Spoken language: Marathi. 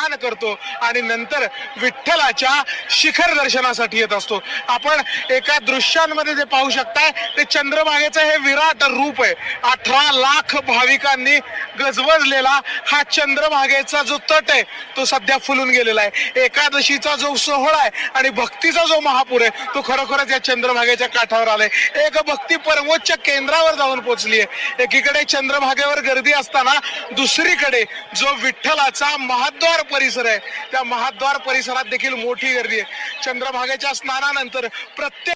स्नान करतो आणि नंतर विठ्ठलाच्या शिखर दर्शनासाठी येत असतो. आपण एका दृश्यांमध्ये जे पाहू शकताय ते चंद्रभागेचं हे विराट रूप आहे. अठरा लाख भाविकांनी गजबजलेला हा चंद्रभागेचा जो तट आहे तो सध्या फुलून गेलेला आहे. एकादशीचा जो सोहळा आहे आणि भक्तीचा जो महापूर आहे तो खरोखरच या चंद्रभागेच्या काठावर आलाय. एक भक्ती परमोच्च केंद्रावर जाऊन पोहोचली आहे. एकीकडे चंद्रभागेवर गर्दी असताना दुसरीकडे जो विठ्ठलाचा महाद्वार परिसर आहे त्या महाद्वार परिसरात देखील मोठी गर्दी आहे. चंद्रभागेच्या स्नानानंतर प्रत्येक